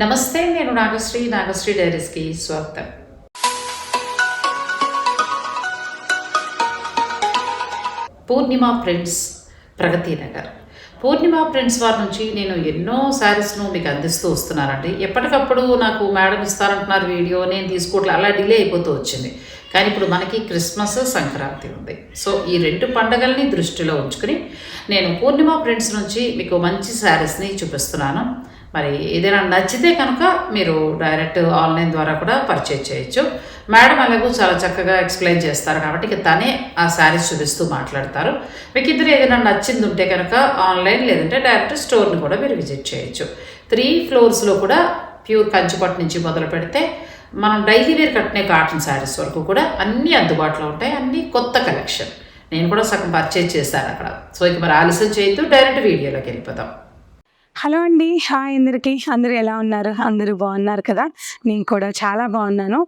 నమస్తే నేను నాగశ్రీ నాగశ్రీ డైరీస్కి స్వాగతం పూర్ణిమ ప్రింట్స్ ప్రగతి నగర్ పూర్ణిమ ప్రింట్స్ వారి నుంచి నేను ఎన్నో శారీస్ను మీకు అందిస్తూ వస్తున్నానండి ఎప్పటికప్పుడు నాకు మేడం ఇస్తారంటున్నారు వీడియో నేను తీసుకోవట్లే అలా డిలే అయిపోతూ వచ్చింది కానీ ఇప్పుడు మనకి క్రిస్మస్ సంక్రాంతి ఉంది సో ఈ రెండు పండగల్ని దృష్టిలో ఉంచుకుని నేను పూర్ణిమ ప్రింట్స్ నుంచి మీకు మంచి శారీస్ని చూపిస్తున్నాను మరి ఏదైనా నచ్చితే కనుక మీరు డైరెక్ట్ ఆన్లైన్ ద్వారా కూడా పర్చేజ్ చేయొచ్చు మేడం అలాగూ చాలా చక్కగా ఎక్స్ప్లెయిన్ చేస్తారు కాబట్టి ఇక తనే ఆ శారీస్ చూపిస్తూ మాట్లాడతారు మీకు ఇద్దరు ఏదైనా నచ్చింది ఉంటే కనుక ఆన్లైన్ లేదంటే డైరెక్ట్ స్టోర్ని కూడా మీరు విజిట్ చేయొచ్చు త్రీ ఫ్లోర్స్లో కూడా ప్యూర్ కంచిపట్టు నుంచి మొదలు పెడితే మనం డైలీ వేర్ కట్టిన కాటన్ శారీస్ వరకు కూడా అన్నీ అందుబాటులో ఉంటాయి అన్నీ కొత్త కలెక్షన్ నేను కూడా సగం పర్చేజ్ చేశాను అక్కడ సో ఇక మరి ఆలస్యం చేయొద్దు డైరెక్ట్ వీడియోలోకి వెళ్ళిపోతాం హలో అండి హాయ్ అందరికీ అందరూ ఎలా ఉన్నారు అందరూ బాగున్నారు కదా నేను కూడా చాలా బాగున్నాను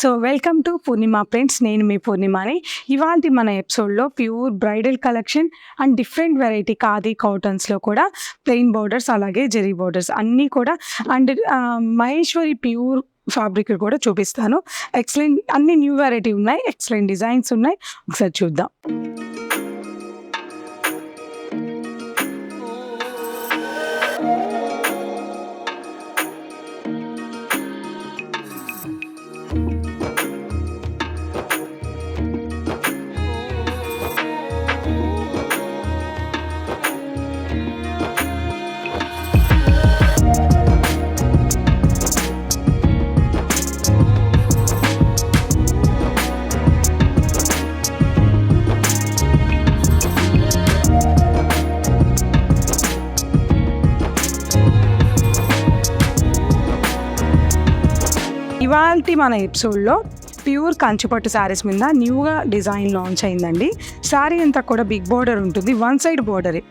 so welcome to Purnima friends నేను మీ పూర్ణిమని ఇవాళ మన ఎపిసోడ్లో pure bridal collection and different variety khadi కాటన్స్లో కూడా ప్లెయిన్ బోర్డర్స్ అలాగే జెరీ బోర్డర్స్ అన్నీ కూడా అండ్ మహేశ్వరి ప్యూర్ ఫ్యాబ్రిక్ కూడా చూపిస్తాను ఎక్సలెంట్ అన్ని న్యూ వెరైటీ ఉన్నాయి ఎక్సలెంట్ డిజైన్స్ ఉన్నాయి ఒకసారి చూద్దాం ఇవాళ మన ఎపిసోడ్లో ప్యూర్ కంచిపట్టు శారీస్ మీద న్యూగా డిజైన్ లాంచ్ అయిందండి శారీ అంతా కూడా బిగ్ బార్డర్ ఉంటుంది వన్ సైడ్ బార్డరే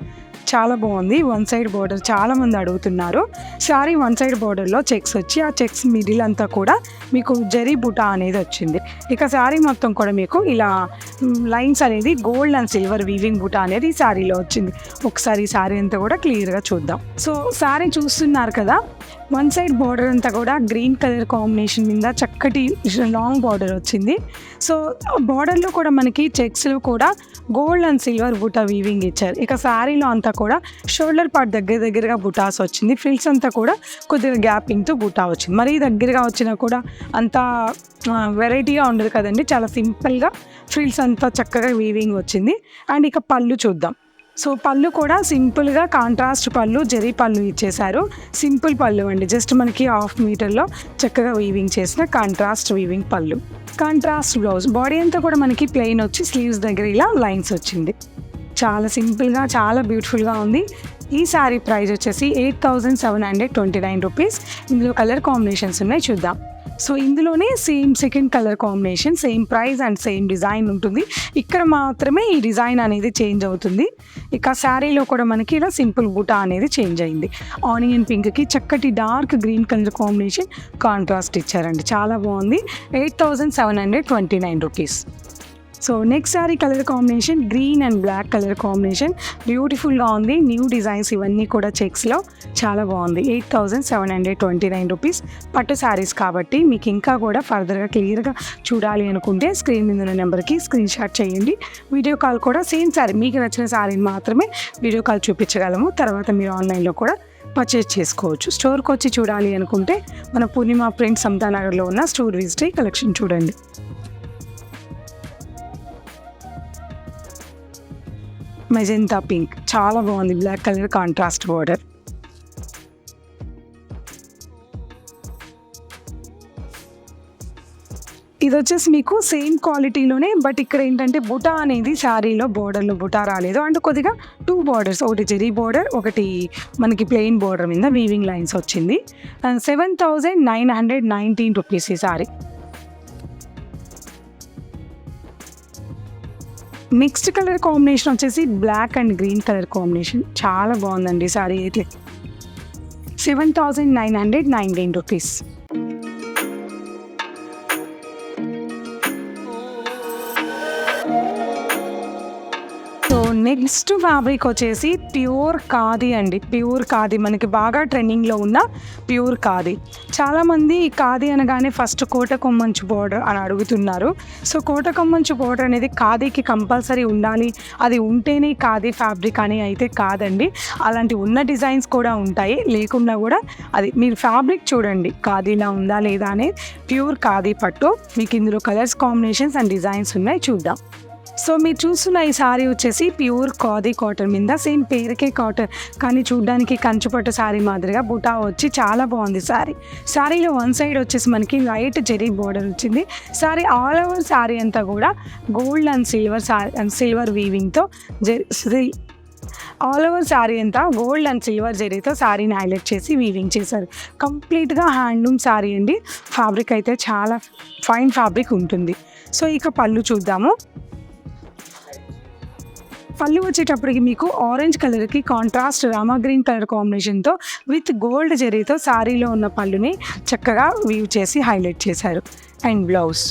చాలా బాగుంది వన్ సైడ్ బార్డర్ చాలామంది అడుగుతున్నారు శారీ వన్ సైడ్ బార్డర్లో చెక్స్ వచ్చి ఆ చెక్స్ మిడిల్ అంతా కూడా మీకు జరీ బుటా అనేది వచ్చింది ఇక శారీ మొత్తం కూడా మీకు ఇలా లైన్స్ అనేది gold and silver weaving buta అనేది ఈ శారీలో వచ్చింది ఒకసారి ఈ శారీ అంతా కూడా క్లియర్గా చూద్దాం సో శారీ చూస్తున్నారు కదా వన్ సైడ్ బార్డర్ అంతా కూడా గ్రీన్ కలర్ కాంబినేషన్ మీద చక్కటి లాంగ్ బార్డర్ వచ్చింది సో బార్డర్లో కూడా మనకి చెక్స్లో కూడా gold and silver buta weaving ఇచ్చారు ఇక శారీలో అంతా కూడా షోల్డర్ పార్ట్ దగ్గర దగ్గరగా బుటాస్ వచ్చింది ఫ్రిల్స్ అంతా కూడా కొద్దిగా గ్యాపింగ్తో బుటా వచ్చింది మరీ దగ్గరగా వచ్చినా కూడా అంత వెరైటీగా ఉండదు కదండి చాలా సింపుల్గా ఫ్రిల్స్ అంతా చక్కగా వీవింగ్ వచ్చింది అండ్ ఇక పళ్ళు చూద్దాం సో పళ్ళు కూడా సింపుల్గా కాంట్రాస్ట్ పళ్ళు జరి పళ్ళు ఇచ్చేశారు సింపుల్ పళ్ళు అండి జస్ట్ మనకి హాఫ్ మీటర్లో చక్కగా వీవింగ్ చేసిన కాంట్రాస్ట్ వీవింగ్ పళ్ళు కాంట్రాస్ట్ బ్లౌజ్ బాడీ అంతా కూడా మనకి ప్లెయిన్ వచ్చి స్లీవ్స్ దగ్గర ఇలా లైన్స్ వచ్చింది చాలా సింపుల్గా చాలా బ్యూటిఫుల్గా ఉంది ఈ శారీ ప్రైస్ వచ్చేసి eight thousand seven hundred twenty nine rupees ఇందులో కలర్ కాంబినేషన్స్ ఉన్నాయి చూద్దాం సో ఇందులోనే same second colour combination same price and same design ఉంటుంది ఇక్కడ మాత్రమే ఈ డిజైన్ అనేది చేంజ్ అవుతుంది ఇక శారీలో కూడా మనకి ఇలా సింపుల్ బుటా అనేది చేంజ్ అయింది ఆనియన్ పింక్కి చక్కటి dark green colour combination contrast ఇచ్చారండి చాలా బాగుంది eight thousand seven hundred twenty nine rupees so next sari colour combination green and black colour combination బ్యూటిఫుల్గా ఉంది న్యూ డిజైన్స్ ఇవన్నీ కూడా చెక్స్లో చాలా బాగుంది eight thousand seven hundred twenty nine rupees పట్టు శారీస్ కాబట్టి మీకు ఇంకా కూడా ఫర్దర్గా క్లియర్గా చూడాలి అనుకుంటే స్క్రీన్ మీద ఉన్న నెంబర్కి స్క్రీన్ షాట్ చేయండి వీడియో కాల్ కూడా సేమ్ శారీ మీకు నచ్చిన శారీని మాత్రమే వీడియో కాల్ చూపించగలము తర్వాత మీరు ఆన్లైన్లో కూడా పర్చేజ్ చేసుకోవచ్చు స్టోర్కి వచ్చి చూడాలి అనుకుంటే మన పూర్ణిమ ప్రింట్ సంతానగర్లో ఉన్న స్టోర్ విజిట్ కలెక్షన్ చూడండి మెజెంతా పింక్ చాలా బాగుంది బ్లాక్ కలర్ కాంట్రాస్ట్ బోర్డర్ ఇది వచ్చేసి మీకు సేమ్ క్వాలిటీలోనే బట్ ఇక్కడ ఏంటంటే బుటా అనేది శారీలో బోర్డర్లో బుటా రాలేదు అండ్ కొద్దిగా టూ బార్డర్స్ ఒకటి జెరీ బార్డర్ ఒకటి మనకి ప్లెయిన్ బార్డర్ మీద వీవింగ్ లైన్స్ వచ్చింది seven thousand nine hundred nineteen rupees ఈ శారీ మిక్స్డ్ కలర్ కాంబినేషన్ వచ్చేసి black and green colour combination చాలా బాగుందండి సారీ అయితే seven thousand nine hundred nineteen rupees next fabric వచ్చేసి ప్యూర్ ఖాదీ అండి ప్యూర్ ఖాదీ మనకి బాగా ట్రెండింగ్లో ఉన్న ప్యూర్ కాది చాలామంది ఖాదీ అనగానే ఫస్ట్ కోట కొమ్మంచు బోర్డర్ అని అడుగుతున్నారు సో కోట కొమ్మంచు బోర్డర్ అనేది ఖాదీకి కంపల్సరీ ఉండాలి అది ఉంటేనే ఖాదీ ఫ్యాబ్రిక్ అని అయితే కాదండి అలాంటి ఉన్న డిజైన్స్ కూడా ఉంటాయి లేకుండా కూడా అది మీరు ఫ్యాబ్రిక్ చూడండి కాదీలా ఉందా లేదా అనేది ప్యూర్ కాదీ పట్టు మీకు ఇందులో కలర్స్ కాంబినేషన్స్ అండ్ డిజైన్స్ ఉన్నాయి చూద్దాం సో మీరు చూస్తున్న ఈ సారీ వచ్చేసి ప్యూర్ కాదీ కాటన్ మీద సేమ్ పేరుకే కాటన్ కానీ చూడ్డానికి కంచుపట్టు సారీ మాదిరిగా బుటా వచ్చి చాలా బాగుంది సారీ సారీలో వన్ సైడ్ వచ్చేసి మనకి లైట్ జెరీ బార్డర్ వచ్చింది సారీ ఆల్ ఓవర్ సారీ అంతా కూడా gold and silver sari and silver వీవింగ్తో జెరీ ఆల్ ఓవర్ శారీ అంతా గోల్డ్ అండ్ సిల్వర్ జరీతో శారీని హైలైట్ చేసి వీవింగ్ చేశారు కంప్లీట్గా హ్యాండ్లూమ్ శారీ అండి ఫ్యాబ్రిక్ అయితే చాలా ఫైన్ ఫ్యాబ్రిక్ ఉంటుంది సో ఇక పళ్ళు చూద్దాము పళ్ళు వచ్చేటప్పటికి మీకు ఆరెంజ్ కలర్కి కాంట్రాస్ట్ రామా గ్రీన్ కలర్ కాంబినేషన్తో విత్ గోల్డ్ జరీతో శారీలో ఉన్న పళ్ళుని చక్కగా వీవ్ చేసి హైలైట్ చేశారు అండ్ బ్లౌజ్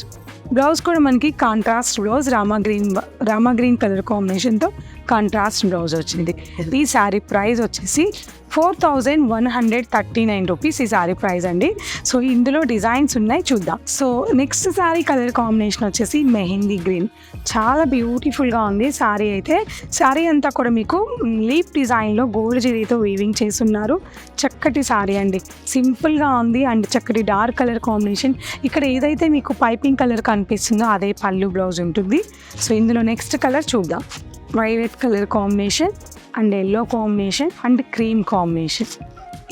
బ్లౌజ్ కూడా మనకి contrast blouse Rama green Rama green colour కాంబినేషన్తో కాంట్రాస్ట్ బ్లౌజ్ వచ్చింది ఈ శారీ ప్రైస్ వచ్చేసి four thousand one hundred thirty nine rupees ఈ శారీ ప్రైస్ అండి సో ఇందులో డిజైన్స్ ఉన్నాయి చూద్దాం so next sari colour combination వచ్చేసి మెహందీ గ్రీన్ చాలా బ్యూటిఫుల్గా ఉంది శారీ అయితే శారీ అంతా కూడా మీకు లీప్ డిజైన్లో గోల్డ్ జరీతో వీవింగ్ చేస్తున్నారు చక్కటి శారీ అండి సింపుల్గా ఉంది అండ్ చక్కటి డార్క్ కలర్ కాంబినేషన్ ఇక్కడ ఏదైతే మీకు పైపింగ్ కలర్ కనిపిస్తుందో అదే పళ్ళు బ్లౌజ్ ఉంటుంది సో ఇందులో నెక్స్ట్ కలర్ చూద్దాం violet color combination and yellow combination and cream combination.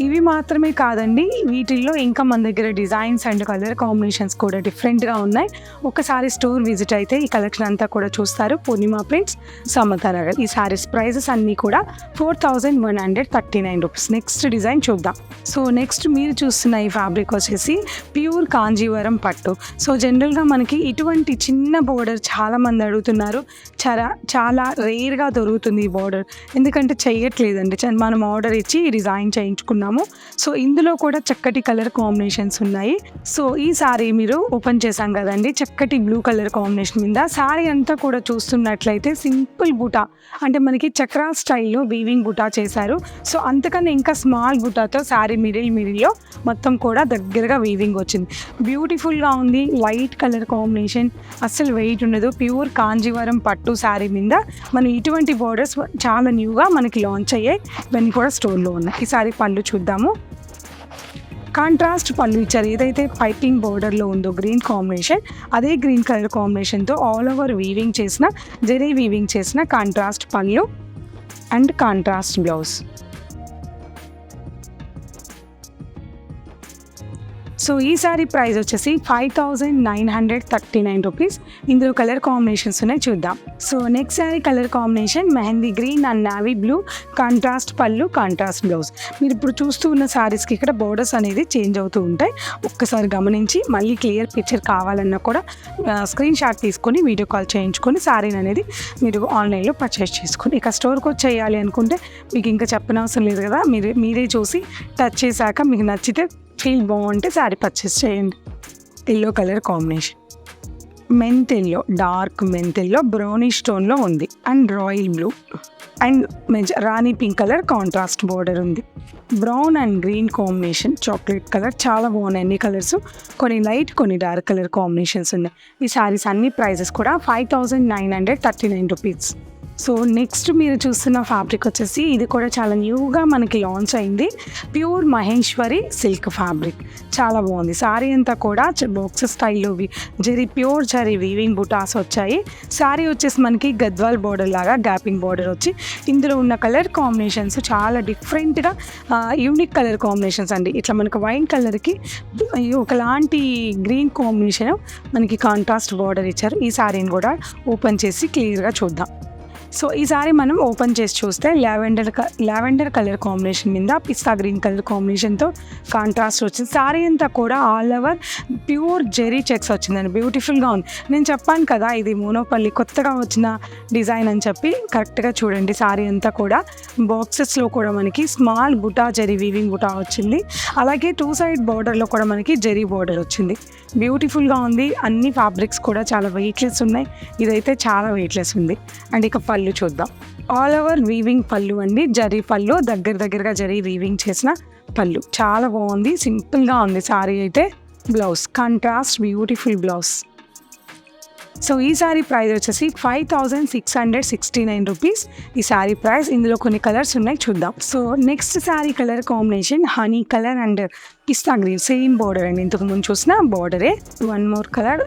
ఇవి మాత్రమే కాదండి వీటిల్లో ఇంకా మన దగ్గర డిజైన్స్ అండ్ కలర్ కాంబినేషన్స్ కూడా డిఫరెంట్గా ఉన్నాయి ఒకసారి స్టోర్ విజిట్ అయితే ఈ కలెక్షన్ అంతా కూడా చూస్తారు పూర్ణిమ ప్రింట్స్ సమత నగర్ ఈ శారీస్ ప్రైజెస్ అన్నీ కూడా four thousand one hundred thirty nine rupees next design చూద్దాం సో నెక్స్ట్ మీరు చూస్తున్న ఈ ఫ్యాబ్రిక్ వచ్చేసి ప్యూర్ కాంజీవరం పట్టు సో జనరల్గా మనకి ఇటువంటి చిన్న బోర్డర్ చాలామంది అడుగుతున్నారు చాలా చాలా రేర్గా దొరుకుతుంది ఈ బోర్డర్ ఎందుకంటే చేయట్లేదండి మనం ఆర్డర్ ఇచ్చి డిజైన్ చేయించుకున్నాం తీసుకున్నాము సో ఇందులో కూడా చక్కటి కలర్ కాంబినేషన్స్ ఉన్నాయి సో ఈ సారీ మీరు ఓపెన్ చేశాం కదండి చక్కటి బ్లూ కలర్ కాంబినేషన్ మీద సారీ అంతా కూడా చూస్తున్నట్లయితే సింపుల్ బుటా అంటే మనకి చక్రా స్టైల్లో వీవింగ్ బుటా చేశారు సో అంతకన్నా ఇంకా స్మాల్ బుటాతో సారీ మిరిల్ లో మొత్తం కూడా దగ్గరగా వీవింగ్ వచ్చింది బ్యూటిఫుల్గా ఉంది వైట్ కలర్ కాంబినేషన్ అస్సలు వెయిట్ ఉండదు ప్యూర్ కాంజీవరం పట్టు శారీ మీద మనం ఇటువంటి బోర్డర్స్ చాలా న్యూగా మనకి లాంచ్ అయ్యాయి ఇవన్నీ కూడా స్టోర్లో ఉన్నాయి ఈ సారీ పళ్ళు చూ చూద్దాము కాంట్రాస్ట్ పళ్ళు ఇచ్చారు ఏదైతే పైపింగ్ బోర్డర్లో ఉందో గ్రీన్ కాంబినేషన్ అదే గ్రీన్ కలర్ కాంబినేషన్తో ఆల్ ఓవర్ వీవింగ్ చేసిన జరీ వీవింగ్ చేసిన కాంట్రాస్ట్ పళ్ళు అండ్ కాంట్రాస్ట్ బ్లౌజ్ సో ఈ సారీ ప్రైస్ వచ్చేసి five thousand nine hundred thirty nine rupees ఇందులో కలర్ కాంబినేషన్స్ ఉన్నాయి చూద్దాం so next sari colour combination mehndi green and navy blue contrast పళ్ళు కాంట్రాస్ట్ బ్లౌజ్ మీరు ఇప్పుడు చూస్తూ ఉన్న శారీస్కి ఇక్కడ బోర్డర్స్ అనేది చేంజ్ అవుతూ ఉంటాయి ఒక్కసారి గమనించి మళ్ళీ క్లియర్ పిక్చర్ కావాలన్నా కూడా స్క్రీన్ షాట్ తీసుకొని వీడియో కాల్ చేయించుకొని శారీని అనేది మీరు ఆన్లైన్లో పర్చేస్ చేసుకొని ఇక స్టోర్కి వచ్చి చేయాలి అనుకుంటే మీకు ఇంకా చెప్పనవసరం లేదు కదా మీరు మీరే చూసి టచ్ చేశాక మీకు నచ్చితే ఫీల్ బాగుంటే శారీ పర్చేస్ చేయండి ఎల్లో కలర్ కాంబినేషన్ మెంత్ ఎల్లో డార్క్ మెంత్ ఎల్లో స్టోన్లో ఉంది and royal blue and మెజ rani pink colour contrast border ఉంది brown and green combination chocolate colour చాలా బాగున్నాయి అన్ని కలర్స్ కొన్ని లైట్ కొన్ని డార్క్ కలర్ కాంబినేషన్స్ ఉన్నాయి ఈ శారీస్ అన్ని ప్రైజెస్ కూడా five thousand nine hundred thirty nine rupees so next మీరు చూస్తున్న ఫ్యాబ్రిక్ వచ్చేసి ఇది కూడా చాలా న్యూగా మనకి లాంచ్ అయింది ప్యూర్ మహేశ్వరి సిల్క్ ఫ్యాబ్రిక్ చాలా బాగుంది శారీ అంతా కూడా బాక్స్ స్టైల్లో జరీ ప్యూర్ జరి వీవింగ్ బుటాస్ వచ్చాయి శారీ వచ్చేసి మనకి గద్వాల్ బార్డర్ లాగా గ్యాపింగ్ బార్డర్ వచ్చి ఇందులో ఉన్న కలర్ కాంబినేషన్స్ చాలా డిఫరెంట్గా యూనిక్ కలర్ కాంబినేషన్స్ అండి ఇట్లా మనకి వైన్ కలర్కి ఒకలాంటి గ్రీన్ కాంబినేషన్ మనకి కాంట్రాస్ట్ బార్డర్ ఇచ్చారు ఈ శారీని కూడా ఓపెన్ చేసి క్లియర్గా చూద్దాం సో ఈసారి మనం ఓపెన్ చేసి చూస్తే లావెండర్ లావెండర్ కలర్ కాంబినేషన్ మీద పిస్తా గ్రీన్ కలర్ కాంబినేషన్తో కాంట్రాస్ట్ వచ్చింది సారీ అంతా కూడా all over pure zari checks వచ్చిందండి బ్యూటిఫుల్గా ఉంది నేను చెప్పాను కదా ఇది మోనోపల్లి కొత్తగా వచ్చిన డిజైన్ అని చెప్పి కరెక్ట్గా చూడండి సారీ అంతా కూడా బాక్సెస్లో కూడా మనకి స్మాల్ బుటా జెరీ వీవింగ్ బుటా వచ్చింది అలాగే టూ సైడ్ బార్డర్లో కూడా మనకి జెరీ బార్డర్ వచ్చింది బ్యూటిఫుల్గా ఉంది అన్ని ఫ్యాబ్రిక్స్ కూడా చాలా వెయిట్లెస్ ఉన్నాయి ఇదైతే చాలా వెయిట్లెస్ ఉంది అండ్ ఇక పళ్ళు చూద్దాం ఆల్ ఓవర్ వీవింగ్ పళ్ళు అండి జరీ పళ్ళు దగ్గర దగ్గరగా జరీ వీవింగ్ చేసిన పళ్ళు చాలా బాగుంది సింపుల్గా ఉంది సారీ అయితే blouse contrast beautiful blouse so ఈ శారీ ప్రైస్ వచ్చేసి five thousand six hundred sixty nine rupees ఈ శారీ ప్రైస్ ఇందులో కొన్ని కలర్స్ ఉన్నాయి చూద్దాం so next sari colour combination honey colour and pista green same border అండి ఇంతకు ముందు చూసిన బార్డరే one more colour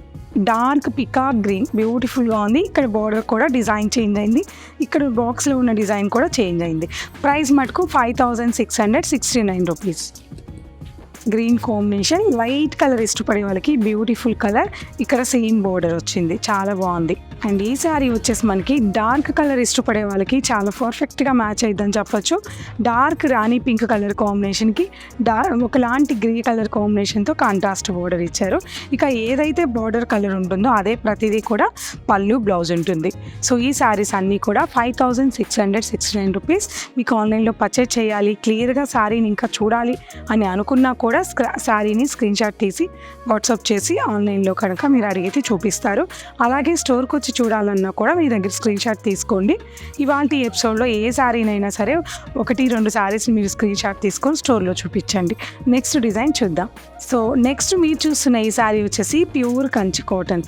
dark peacock green బ్యూటిఫుల్గా ఉంది ఇక్కడ బార్డర్ కూడా డిజైన్ చేంజ్ అయింది ఇక్కడ బాక్స్లో ఉన్న డిజైన్ కూడా చేంజ్ అయింది ప్రైస్ మటుకు five thousand six hundred sixty nine rupees green combination light colour ఇష్టపడే వాళ్ళకి బ్యూటిఫుల్ కలర్ ఇక్కడ సేమ్ బోర్డర్ వచ్చింది చాలా బాగుంది అండ్ ఈ శారీ వచ్చేసి మనకి డార్క్ కలర్ ఇష్టపడే వాళ్ళకి చాలా పర్ఫెక్ట్గా మ్యాచ్ అవుతుందని చెప్పొచ్చు డార్క్ రాణి పింక్ కలర్ కాంబినేషన్కి డార్ ఒకలాంటి గ్రే కలర్ కాంబినేషన్తో కాంట్రాస్ట్ బోర్డర్ ఇచ్చారు ఇక ఏదైతే బోర్డర్ కలర్ ఉంటుందో అదే ప్రతిదీ కూడా పళ్ళు బ్లౌజ్ ఉంటుంది సో ఈ శారీస్ అన్నీ కూడా five thousand six hundred sixty nine rupees మీకు ఆన్లైన్లో పర్చేజ్ చేయాలి క్లియర్గా శారీని ఇంకా చూడాలి అని అనుకున్నా కూడా కూడా శారీని స్క్రీన్ షాట్ తీసి వాట్సాప్ చేసి ఆన్లైన్లో కనుక మీరు అడిగితే చూపిస్తారు అలాగే స్టోర్కి వచ్చి చూడాలన్నా కూడా మీ దగ్గర స్క్రీన్ షాట్ తీసుకోండి ఇవాళ ఎపిసోడ్లో ఏ శారీనైనా సరే ఒకటి రెండు శారీస్ని మీరు స్క్రీన్ షాట్ తీసుకొని స్టోర్లో చూపించండి నెక్స్ట్ డిజైన్ చూద్దాం సో నెక్స్ట్ మీరు చూస్తున్న ఈ శారీ వచ్చేసి pure Kanchi cotton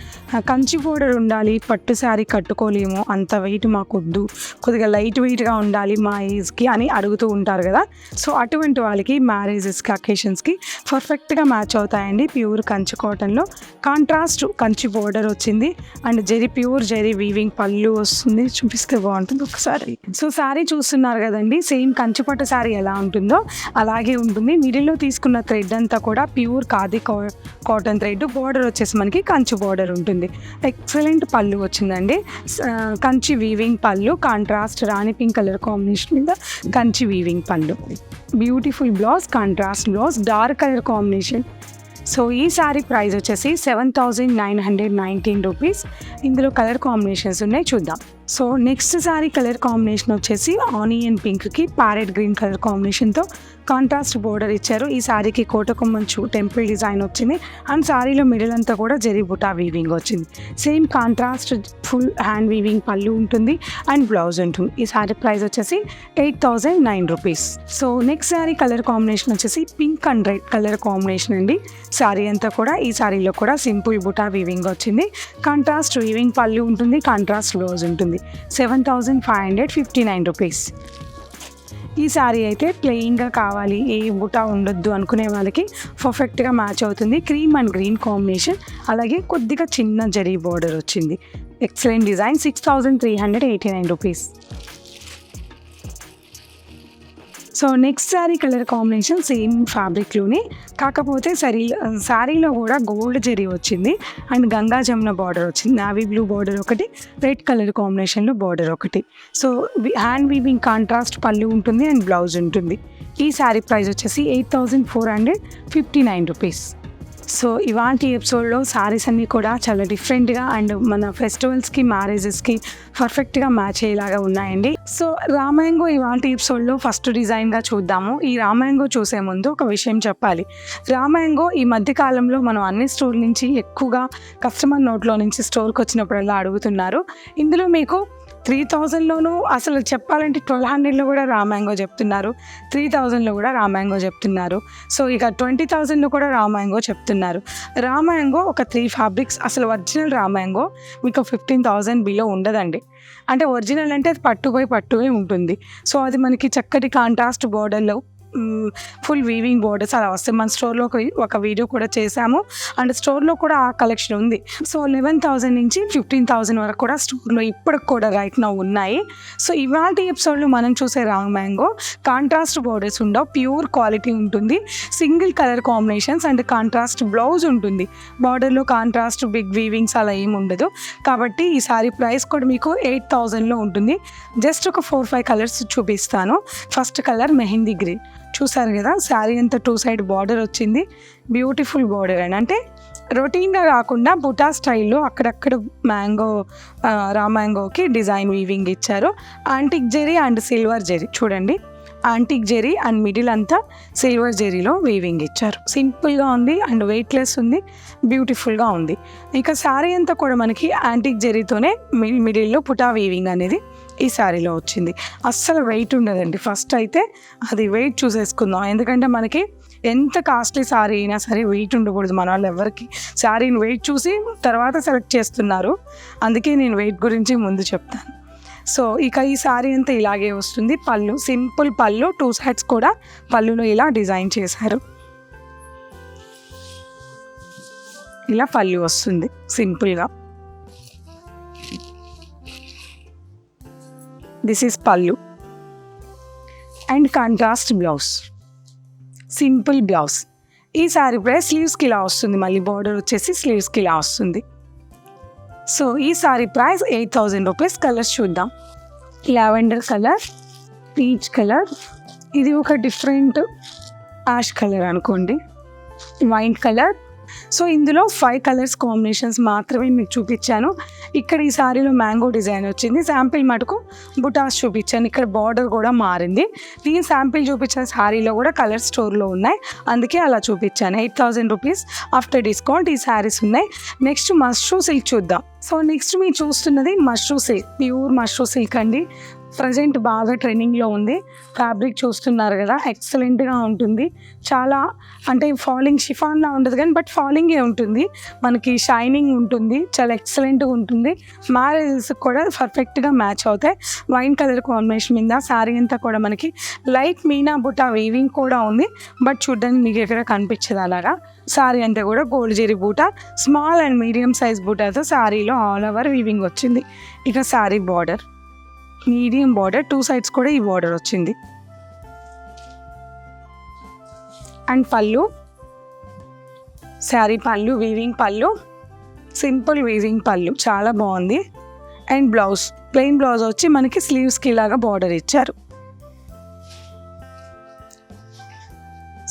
Kanchi border ఉండాలి పట్టు శారీ కట్టుకోలేము అంత వెయిట్ మాకొద్దు కొద్దిగా లైట్ వెయిట్గా ఉండాలి మా ఏజ్కి అని అడుగుతూ ఉంటారు కదా సో అటువంటి వాళ్ళకి మ్యారేజెస్కి అకేషన్స్కి పర్ఫెక్ట్గా మ్యాచ్ అవుతాయండి ప్యూర్ కంచి కాటన్లో కాంట్రాస్ట్ కంచి బోర్డర్ వచ్చింది and zari pure zari weaving pallu వస్తుంది చూపిస్తే బాగుంటుంది ఒకసారి సో శారీ చూస్తున్నారు కదండి సేమ్ కంచిపట్టు శారీ ఎలా ఉంటుందో అలాగే ఉంటుంది మిడిల్లో తీసుకున్న థ్రెడ్ అంతా కూడా ప్యూర్ కాది కాటన్ థ్రెడ్ బోర్డర్ వచ్చేసి మనకి కంచి బోర్డర్ ఉంటుంది ఎక్సలెంట్ పళ్ళు వచ్చిందండి కంచి వీవింగ్ పళ్ళు contrast rani pink colour combination మీద కంచి వీవింగ్ పళ్ళు beautiful blouse contrast blouse dark colour combination so ఈ శారీ ప్రైస్ వచ్చేసి seven thousand nine hundred nineteen rupees ఇందులో కలర్ కాంబినేషన్స్ ఉన్నాయి చూద్దాం so next sari colour combination వచ్చేసి ఆనియన్ పింక్కి ప్యారెట్ గ్రీన్ కలర్ కాంబినేషన్తో కాంట్రాస్ట్ బోర్డర్ ఇచ్చారు ఈ శారీకి కోటకు మంచు టెంపుల్ డిజైన్ వచ్చింది అండ్ శారీలో మిడిల్ అంతా కూడా జరిబుటా వీవింగ్ వచ్చింది same contrast full hand weaving pallu ఉంటుంది అండ్ బ్లౌజ్ ఉంటుంది ఈ శారీ ప్రైస్ వచ్చేసి eight thousand nine rupees so next sari colour combination వచ్చేసి pink and red colour combination అండి శారీ అంతా కూడా ఈ శారీలో కూడా సింపుల్ బుటా వీవింగ్ వచ్చింది కాంట్రాస్ట్ వీవింగ్ పళ్ళు ఉంటుంది కాంట్రాస్ట్ బ్లౌజ్ ఉంటుంది పడుతుంది seven thousand five hundred fifty nine rupees ఈ శారీ అయితే ప్లెయిన్గా కావాలి ఏ బుటా ఉండొద్దు అనుకునే వాళ్ళకి పర్ఫెక్ట్గా మ్యాచ్ అవుతుంది క్రీమ్ అండ్ గ్రీన్ కాంబినేషన్ అలాగే కొద్దిగా చిన్న జరీ బార్డర్ వచ్చింది excellent design six thousand three hundred eighty nine rupees so next sari colour combination same ఫ్యాబ్రిక్లోనే కాకపోతే సరీ శారీలో కూడా గోల్డ్ జరీ వచ్చింది అండ్ గంగా జమున బార్డర్ వచ్చింది నావీ బ్లూ బార్డర్ ఒకటి రెడ్ కలర్ కాంబినేషన్లో బార్డర్ ఒకటి so hand weaving contrast pallu ఉంటుంది అండ్ బ్లౌజ్ ఉంటుంది ఈ శారీ ప్రైస్ వచ్చేసి eight thousand four hundred fifty nine rupees so ఇవాంటి ఎపిసోడ్లో శారీస్ అన్నీ కూడా చాలా డిఫరెంట్గా అండ్ మన ఫెస్టివల్స్కి మ్యారేజెస్కి పర్ఫెక్ట్గా మ్యాచ్ అయ్యేలాగా ఉన్నాయండి సో రామాయంగో ఇవాంటి ఎపిసోడ్లో ఫస్ట్ డిజైన్గా చూద్దాము ఈ రామాయంగో చూసే ముందు ఒక విషయం చెప్పాలి రామాయంగో ఈ మధ్యకాలంలో మనం అన్ని స్టోర్ నుంచి ఎక్కువగా కస్టమర్ నోట్లో నుంచి స్టోర్కి వచ్చినప్పుడల్లా అడుగుతున్నారు ఇందులో మీకు త్రీ థౌజండ్లోనూ అసలు చెప్పాలంటే ట్వెల్వ్ హండ్రెడ్లో కూడా రా మ్యాంగో చెప్తున్నారు త్రీ థౌజండ్లో కూడా రా మ్యాంగో చెప్తున్నారు సో ఇక ట్వంటీ థౌజండ్లో కూడా రా మ్యాంగో చెప్తున్నారు రా మ్యాంగో ఒక త్రీ ఫ్యాబ్రిక్స్ అసలు ఒరిజినల్ రా మ్యాంగో మీకు ఫిఫ్టీన్ థౌజండ్ బిలో ఉండదండి అంటే ఒరిజినల్ అంటే అది పట్టుపోయి పట్టుపోయి ఉంటుంది సో అది మనకి చక్కటి కాంట్రాస్ట్ బోర్డర్లో ఫుల్ వీవింగ్ బోర్డర్స్ అలా వస్తాయి మన స్టోర్లో ఒక వీడియో కూడా చేశాము అండ్ స్టోర్లో కూడా ఆ కలెక్షన్ ఉంది సో లెవెన్ థౌజండ్ నుంచి ఫిఫ్టీన్ థౌజండ్ వరకు కూడా స్టోర్లో ఇప్పటికి కూడా రైట్ నా ఉన్నాయి సో ఇవాళ ఎపిసోడ్లో మనం చూసే రాంగ్ మ్యాంగో కాంట్రాస్ట్ బోర్డర్స్ ఉండవు ప్యూర్ క్వాలిటీ ఉంటుంది single colour combinations and contrast blouse ఉంటుంది బార్డర్లో కాంట్రాస్ట్ బిగ్ వీవింగ్స్ అలా ఏమి ఉండదు కాబట్టి ఈసారి ప్రైస్ కూడా మీకు ఎయిట్ థౌజండ్లో ఉంటుంది జస్ట్ ఒక ఫోర్ ఫైవ్ కలర్స్ చూపిస్తాను ఫస్ట్ కలర్ మెహందీ గ్రీన్ చూసారు కదా శారీ అంతా టూ సైడ్ బార్డర్ వచ్చింది బ్యూటిఫుల్ బార్డర్ అని అంటే రొటీన్గా కాకుండా బుటా స్టైల్లో అక్కడక్కడ మ్యాంగో రా మ్యాంగోకి డిజైన్ వీవింగ్ ఇచ్చారు antique zari and silver zari చూడండి ఆంటిక్ జెరీ అండ్ మిడిల్ అంతా సిల్వర్ జెరీలో వీవింగ్ ఇచ్చారు సింపుల్గా ఉంది అండ్ వెయిట్లెస్ ఉంది బ్యూటిఫుల్గా ఉంది ఇక శారీ అంతా కూడా మనకి యాంటిక్ జెరీతోనే మిడిల్లో పుటా వీవింగ్ అనేది ఈ శారీలో వచ్చింది అస్సలు వెయిట్ ఉండదండి ఫస్ట్ అయితే అది వెయిట్ చూసేసుకుందాం ఎందుకంటే మనకి ఎంత కాస్ట్లీ శారీ అయినా సరే వెయిట్ ఉండకూడదు మన వాళ్ళు ఎవరికి శారీని వెయిట్ చూసి తర్వాత సెలెక్ట్ చేస్తున్నారు అందుకే నేను వెయిట్ గురించి ముందు చెప్తాను సో ఇక ఈ శారీ అంతా ఇలాగే వస్తుంది పళ్ళు సింపుల్ పళ్ళు టూ సైడ్స్ కూడా పళ్ళులో ఇలా డిజైన్ చేశారు ఇలా పళ్ళు వస్తుంది సింపుల్గా దిస్ ఈస్ పళ్ళు and contrast blouse simple blouse ఈ శారీ ప్రైస్ స్లీవ్స్కి ఇలా వస్తుంది మళ్ళీ బార్డర్ వచ్చేసి స్లీవ్స్కి ఇలా వస్తుంది సో ఈ sari price eight thousand rupees colours చూద్దాం లావెండర్ కలర్ పీచ్ కలర్ ఇది ఒక డిఫరెంట్ యాష్ కలర్ అనుకోండి వైట్ కలర్ సో ఇందులో ఫైవ్ కలర్స్ కాంబినేషన్స్ మాత్రమే మీకు చూపించాను ఇక్కడ ఈ శారీలో మ్యాంగో డిజైన్ వచ్చింది శాంపిల్ మటుకు బుటాస్ చూపించాను ఇక్కడ బార్డర్ కూడా మారింది నేను శాంపిల్ చూపించిన శారీలో కూడా కలర్ స్టోర్లో ఉన్నాయి అందుకే అలా చూపించాను eight thousand rupees after discount ఈ శారీస్ ఉన్నాయి నెక్స్ట్ మస్ట్రూ సిల్క్ చూద్దాం సో నెక్స్ట్ మీరు చూస్తున్నది mashru silk pure mashru silk అండి ప్రజెంట్ బాగా ట్రెండింగ్లో ఉంది ఫ్యాబ్రిక్ చూస్తున్నారు కదా ఎక్సలెంట్గా ఉంటుంది చాలా అంటే ఫాలింగ్ షిఫాన్లా ఉండదు కానీ బట్ ఫాలింగే ఉంటుంది మనకి షైనింగ్ ఉంటుంది చాలా ఎక్సలెంట్గా ఉంటుంది మ్యారేజెస్ కూడా పర్ఫెక్ట్గా మ్యాచ్ అవుతాయి వైన్ కలర్ కాంబినేషన్ మీద శారీ అంతా కూడా మనకి లైట్ మీనా బుటా వీవింగ్ కూడా ఉంది బట్ చూడ్డానికి మీకు ఎక్కడ కనిపించదు అలాగా శారీ అంతా కూడా gold zari buta small and medium size బూటాతో శారీలో ఆల్ ఓవర్ వీవింగ్ వచ్చింది ఇక sari border medium border two sides కూడా ఈ బార్డర్ వచ్చింది అండ్ పళ్ళు శారీ పళ్ళు వీవింగ్ పళ్ళు సింపుల్ వీవింగ్ పళ్ళు చాలా బాగుంది అండ్ బ్లౌజ్ ప్లెయిన్ బ్లౌజ్ వచ్చి మనకి స్లీవ్స్కి ఇలాగా బార్డర్ ఇచ్చారు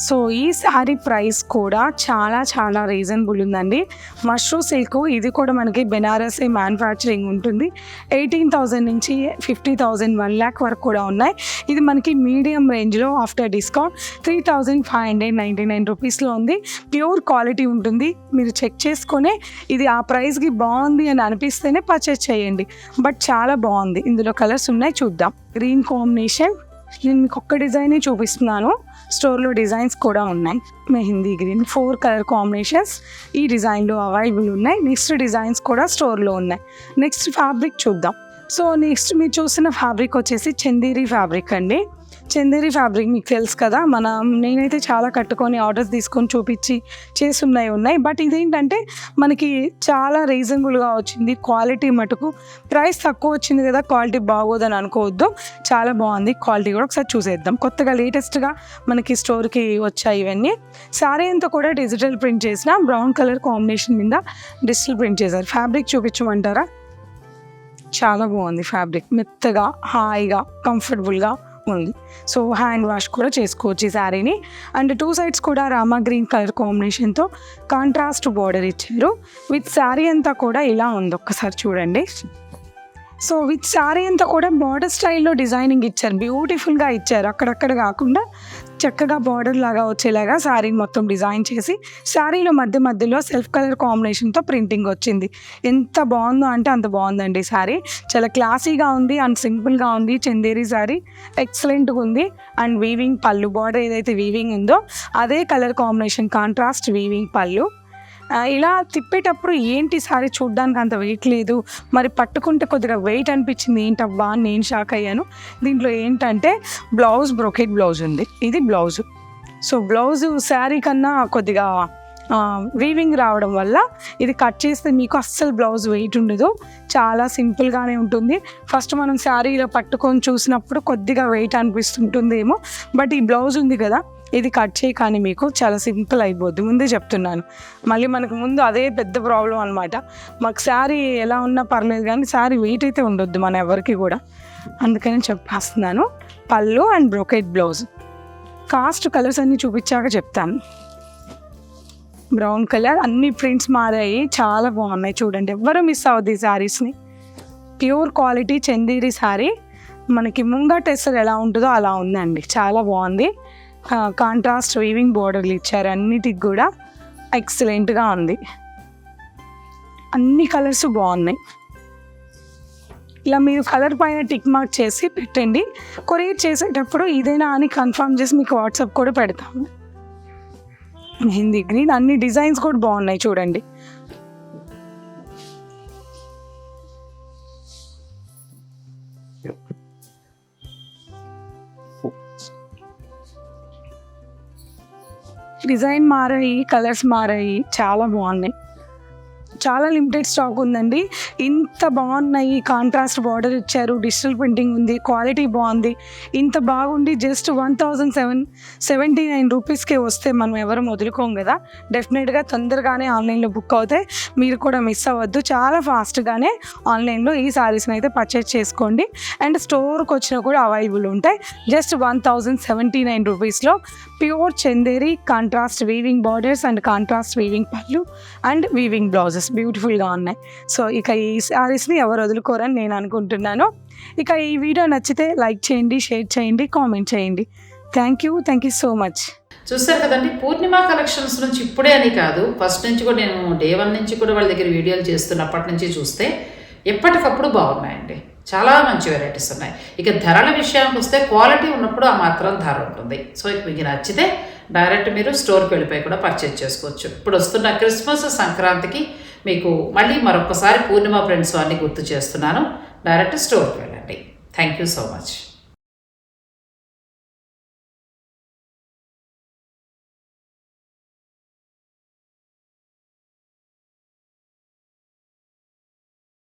సో ఈ శారీ ప్రైస్ కూడా చాలా చాలా రీజనబుల్ ఉందండి మష్రూమ్ సిల్క్ ఇది కూడా మనకి బెనారసే మ్యానుఫ్యాక్చరింగ్ ఉంటుంది ఎయిటీన్ థౌజండ్ నుంచి ఫిఫ్టీ థౌజండ్ వన్ ల్యాక్ వరకు కూడా ఉన్నాయి ఇది మనకి మీడియం రేంజ్లో after discount three thousand five hundred ninety nine రూపీస్లో ఉంది ప్యూర్ క్వాలిటీ ఉంటుంది మీరు చెక్ చేసుకునే ఇది ఆ ప్రైస్కి బాగుంది అని అనిపిస్తేనే పర్చేస్ చేయండి బట్ చాలా బాగుంది ఇందులో కలర్స్ ఉన్నాయి చూద్దాం గ్రీన్ కాంబినేషన్ నేను మీకు ఒక్క డిజైనే చూపిస్తున్నాను స్టోర్లో డిజైన్స్ కూడా ఉన్నాయి mehndi green four colour combinations ఈ డిజైన్లో అవైలబుల్ ఉన్నాయి నెక్స్ట్ డిజైన్స్ కూడా స్టోర్లో ఉన్నాయి నెక్స్ట్ ఫ్యాబ్రిక్ చూద్దాం సో నెక్స్ట్ మీరు చూసిన ఫ్యాబ్రిక్ వచ్చేసి చందేరి ఫ్యాబ్రిక్ అండి చందేరి ఫ్యాబ్రిక్ మీకు తెలుసు కదా మనం నేనైతే చాలా కట్టుకొని ఆర్డర్స్ తీసుకొని చూపించి చేస్తున్నాయి ఉన్నాయి బట్ ఇదేంటంటే మనకి చాలా రీజనబుల్గా వచ్చింది క్వాలిటీ మటుకు ప్రైస్ తక్కువ వచ్చింది కదా క్వాలిటీ బాగోదని అనుకోవద్దు చాలా బాగుంది క్వాలిటీ కూడా ఒకసారి చూసేద్దాం కొత్తగా లేటెస్ట్గా మనకి స్టోర్కి వచ్చాయి ఇవన్నీ శారీ అంతా కూడా డిజిటల్ ప్రింట్ చేసిన బ్రౌన్ కలర్ కాంబినేషన్ మీద డిజిటల్ ప్రింట్ చేశారు ఫ్యాబ్రిక్ చూపించమంటారా చాలా బాగుంది ఫ్యాబ్రిక్ మెత్తగా హాయిగా కంఫర్టబుల్గా ఉంది సో హ్యాండ్ వాష్ కూడా చేసుకోవచ్చు ఈ శారీని అండ్ టూ సైడ్స్ కూడా రామా గ్రీన్ కలర్ కాంబినేషన్తో కాంట్రాస్ట్ బార్డర్ ఇచ్చారు విత్ శారీ అంతా కూడా ఇలా ఉంది ఒక్కసారి చూడండి సో విత్ శారీ అంతా కూడా బార్డర్ స్టైల్లో డిజైనింగ్ ఇచ్చారు బ్యూటిఫుల్గా ఇచ్చారు అక్కడక్కడ కాకుండా చక్కగా బార్డర్ లాగా వచ్చేలాగా శారీ మొత్తం డిజైన్ చేసి శారీలో మధ్య మధ్యలో సెల్ఫ్ కలర్ కాంబినేషన్తో ప్రింటింగ్ వచ్చింది ఎంత బాగుందో అంటే అంత బాగుందండి శారీ చాలా క్లాసీగా ఉంది అండ్ సింపుల్గా ఉంది చందేరి శారీ ఎక్సలెంట్గా ఉంది అండ్ వీవింగ్ పళ్ళు బార్డర్ ఏదైతే వీవింగ్ ఉందో అదే కలర్ కాంబినేషన్ కాంట్రాస్ట్ వీవింగ్ పళ్ళు ఇలా తిప్పేటప్పుడు ఏంటి సారీ చూడడానికి అంత వెయిట్ లేదు మరి పట్టుకుంటే కొద్దిగా వెయిట్ అనిపించింది ఏంటబ్బా అని నేను షాక్ అయ్యాను దీంట్లో ఏంటంటే బ్లౌజ్ బ్రొకెట్ బ్లౌజ్ ఉంది ఇది బ్లౌజు సో బ్లౌజు శారీ కన్నా కొద్దిగా వీవింగ్ రావడం వల్ల ఇది కట్ చేస్తే మీకు అస్సలు బ్లౌజ్ వెయిట్ ఉండదు చాలా సింపుల్గానే ఉంటుంది ఫస్ట్ మనం శారీలో పట్టుకొని చూసినప్పుడు కొద్దిగా వెయిట్ అనిపిస్తుంటుందేమో బట్ ఈ బ్లౌజ్ ఉంది కదా ఇది కట్ చేయి కానీ మీకు చాలా సింపుల్ అయిపోద్ది ముందే చెప్తున్నాను మళ్ళీ మనకు ముందు అదే పెద్ద ప్రాబ్లం అనమాట మాకు శారీ ఎలా ఉన్నా పర్లేదు కానీ శారీ వెయిట్ అయితే ఉండొద్దు మన ఎవరికి కూడా అందుకని చెప్పేస్తున్నాను pallu and brocade blouse cost colours అన్నీ చూపించాక చెప్తాను బ్రౌన్ కలర్ అన్ని ప్రింట్స్ మారాయి చాలా బాగున్నాయి చూడండి ఎవ్వరు మిస్ అవ్వద్దు ఈ శారీస్ని ప్యూర్ క్వాలిటీ చందీరి శారీ మనకి ముంగా టెస్టర్ ఎలా ఉంటుందో అలా ఉందండి చాలా బాగుంది కాంట్రాస్ట్ వీవింగ్ బోర్డర్లు ఇచ్చారు అన్నిటికి కూడా ఎక్సలెంట్గా ఉంది అన్ని కలర్స్ బాగున్నాయి ఇలా మీరు కలర్ పైన టిక్ మార్క్ చేసి పెట్టండి కొరియర్ చేసేటప్పుడు ఇదేనా అని కన్ఫర్మ్ చేసి మీకు వాట్సాప్ కూడా పెడతాము హిందీ గ్రీన్ అన్ని డిజైన్స్ కూడా బాగున్నాయి చూడండి డిజైన్ మారాయి కలర్స్ మారాయి చాలా బాగున్నాయి చాలా లిమిటెడ్ స్టాక్ ఉందండి ఇంత బాగున్నాయి కాంట్రాస్ట్ బార్డర్ ఇచ్చారు డిజిటల్ ప్రింటింగ్ ఉంది క్వాలిటీ బాగుంది ఇంత బాగుండి just one thousand seven seventy nine రూపీస్కే వస్తే మనం ఎవరు వదులుకోం కదా డెఫినెట్గా తొందరగానే ఆన్లైన్లో బుక్ అవుతాయి మీరు కూడా మిస్ అవ్వద్దు చాలా ఫాస్ట్గానే ఆన్లైన్లో ఈ శారీస్ని అయితే పర్చేజ్ చేసుకోండి అండ్ స్టోర్కి వచ్చినా కూడా అవైలబుల్ ఉంటాయి just one thousand seventy nine రూపీస్లో pure Chanderi contrast weaving borders and contrast weaving pallu and weaving blouses బ్యూటిఫుల్గా ఉన్నాయి సో ఇక ఈ శారీస్ని ఎవరు వదులుకోరని నేను అనుకుంటున్నాను ఇక ఈ వీడియో నచ్చితే లైక్ చేయండి షేర్ చేయండి కామెంట్ చేయండి thank you thank you so much చూసారు కదండి పూర్ణిమ కలెక్షన్స్ నుంచి ఇప్పుడే అని కాదు ఫస్ట్ నుంచి కూడా నేను డే వన్ నుంచి కూడా వాళ్ళ దగ్గర వీడియోలు చేస్తున్నప్పటి నుంచి చూస్తే ఎప్పటికప్పుడు బాగున్నాయండి చాలా మంచి వెరైటీస్ ఉన్నాయి ఇక ధరల విషయానికి వస్తే క్వాలిటీ ఉన్నప్పుడు ఆ మాత్రం ధర ఉంటుంది సో ఇక మీకు నచ్చితే డైరెక్ట్ మీరు స్టోర్కి వెళ్ళిపోయి కూడా పర్చేజ్ చేసుకోవచ్చు ఇప్పుడు వస్తున్న క్రిస్మస్ సంక్రాంతికి మీకు మళ్ళీ మరొకసారి పూర్ణిమ ఫ్రెండ్స్ వారిని గుర్తు చేస్తున్నాను డైరెక్ట్ స్టోర్కి వెళ్ళండి థ్యాంక్ యూ సో మచ్